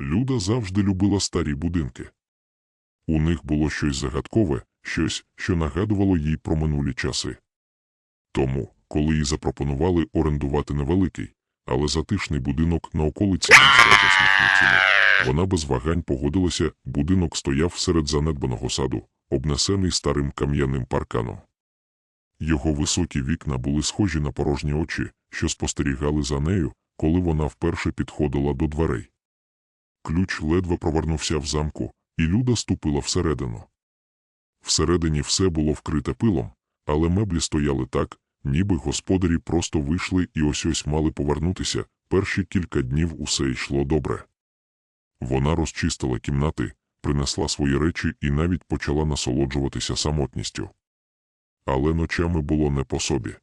Люда завжди любила старі будинки. У них було щось загадкове, щось, що нагадувало їй про минулі часи. Тому, коли їй запропонували орендувати невеликий, але затишний будинок на околиці вона без вагань погодилася, будинок стояв серед занедбаного саду, обнесений старим кам'яним парканом. Його високі вікна були схожі на порожні очі, що спостерігали за нею, коли вона вперше підходила до дверей. Ключ ледве провернувся в замку, і Люда ступила всередину. Всередині все було вкрите пилом, але меблі стояли так, ніби господарі просто вийшли і ось ось мали повернутися, перші кілька днів усе йшло добре. Вона розчистила кімнати, принесла свої речі і навіть почала насолоджуватися самотністю. Але ночами було не по собі.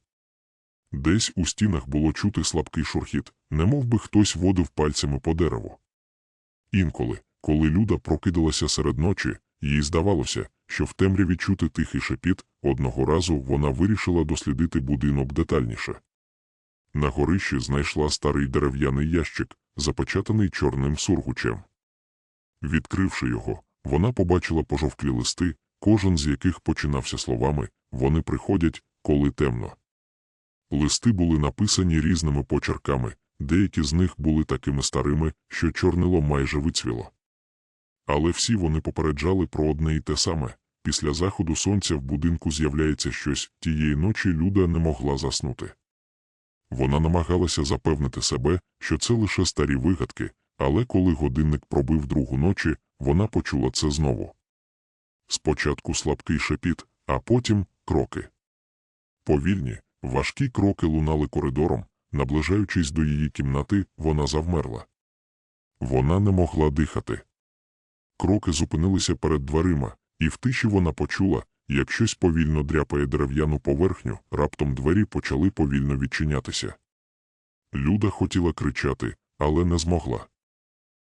Десь у стінах було чути слабкий шурхіт, немов би хтось водив пальцями по дереву. Інколи, коли Люда прокидалася серед ночі, їй здавалося, що в темряві чути тихий шепіт, одного разу вона вирішила дослідити будинок детальніше. На горищі знайшла старий дерев'яний ящик, запечатаний чорним сургучем. Відкривши його, вона побачила пожовклі листи, кожен з яких починався словами «Вони приходять, коли темно». Листи були написані різними почерками, деякі з них були такими старими, що чорнило майже вицвіло. Але всі вони попереджали про одне і те саме після заходу сонця в будинку з'являється щось, тієї ночі Люда не могла заснути. Вона намагалася запевнити себе, що це лише старі вигадки, але коли годинник пробив другу ночі, вона почула це знову. Спочатку слабкий шепіт, а потім кроки. Повільні, важкі кроки лунали коридором, наближаючись до її кімнати, вона завмерла. Вона не могла дихати. Кроки зупинилися перед дверима, і в тиші вона почула, як щось повільно дряпає дерев'яну поверхню, раптом двері почали повільно відчинятися. Люда хотіла кричати, але не змогла.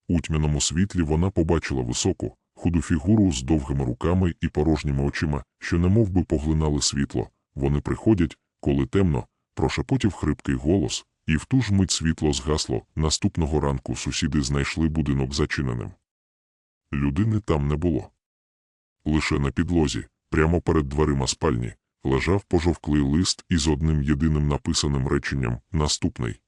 У тьмяному світлі вона побачила високу, худу фігуру з довгими руками і порожніми очима, що немов би поглинали світло. Вони приходять, коли темно, прошепотів хрипкий голос, і в ту ж мить світло згасло. Наступного ранку сусіди знайшли будинок зачиненим. Людини там не було. Лише на підлозі, прямо перед дверима спальні, лежав пожовклий лист із одним єдиним написаним реченням наступний.